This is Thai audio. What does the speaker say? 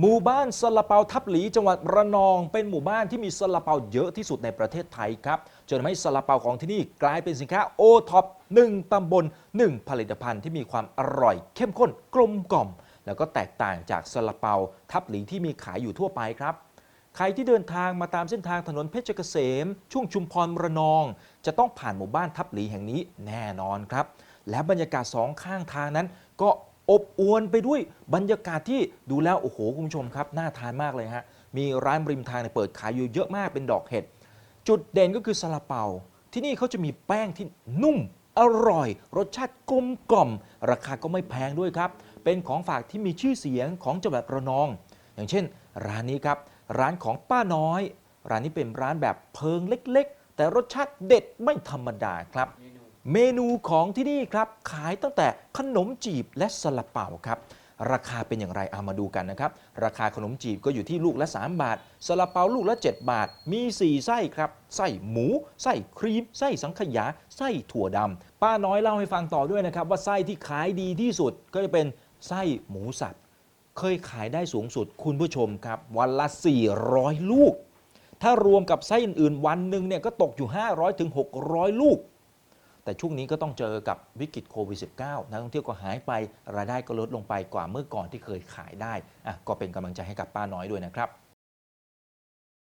หมู่บ้านซาลาเปาทับหลีจังหวัดระนอง เป็นหมู่บ้านที่มีซาลาเปาเยอะที่สุดในประเทศไทยครับจนทำให้ซาลาเปาของที่นี่กลายเป็นสินค้าโอท็อปหนึ่งตำบลหนึ่งผลิตภัณฑ์ที่มีความอร่อย เข้มข้นกลมกล่อม แล้วก็แตกต่างจากซาลาเปาทับหลีที่มีขายอยู่ทั่วไปครับ ใครที่เดินทางมาตามเส้นทางถนนเพชรเกษม ช่วงชุมพรระนอง จะต้องผ่านหมู่บ้านทับหลีแห่งนี้แน่นอนครับ และบรรยากาศสองข้างทางนั้นก็ อบอวลไปด้วยบรรยากาศที่ดูแล้ว โอ้โห คุณผู้ชมครับ น่าทานมากเลยฮะ มีร้านริมทางเนี่ยเปิดขายอยู่เยอะมากเป็นดอกเห็ด จุดเด่นก็คือซาลาเปา ที่นี่เขาจะมีแป้งที่นุ่ม อร่อย รสชาติกลมกล่อม ราคาก็ไม่แพงด้วยครับ เป็นของฝากที่มีชื่อเสียงของจังหวัดระนอง อย่างเช่น ร้านนี้ครับ ร้านของป้าน้อย ร้านนี้เป็นร้านแบบเพิงเล็ก ๆ แต่รสชาติเด็ดไม่ธรรมดาครับ เมนูของที่นี่ครับ ขายตั้งแต่ขนมจีบและซาลาเปาครับ ราคาเป็นอย่างไรเอามาดูกันนะครับ ราคาขนมจีบก็อยู่ที่ลูกละ 3 บาทซาลาเปาลูกละ 7 บาท มี 4 ไส้ครับ ไส้หมู ไส้ครีม ไส้สังขยา ไส้ถั่วดำป้าน้อยเล่าให้ฟังต่อด้วยนะครับ ว่าไส้ที่ขายดีที่สุดก็จะเป็นไส้หมูสับเคยขายได้สูงสุดคุณผู้ชมครับ วันละ 400 ลูก ถ้ารวมกับไส้อื่นๆวันหนึ่งเนี่ยก็ตกอยู่ 500ถึง600 ลูก แต่ช่วงนี้ก็ต้องเจอกับวิกฤตโควิด -19 นักท่องเที่ยวก็หายไป รายได้ก็ลดลงไปกว่าเมื่อก่อนที่เคยขายได้อะก็เป็นกำลังใจให้กับป้าน้อยด้วยนะครับ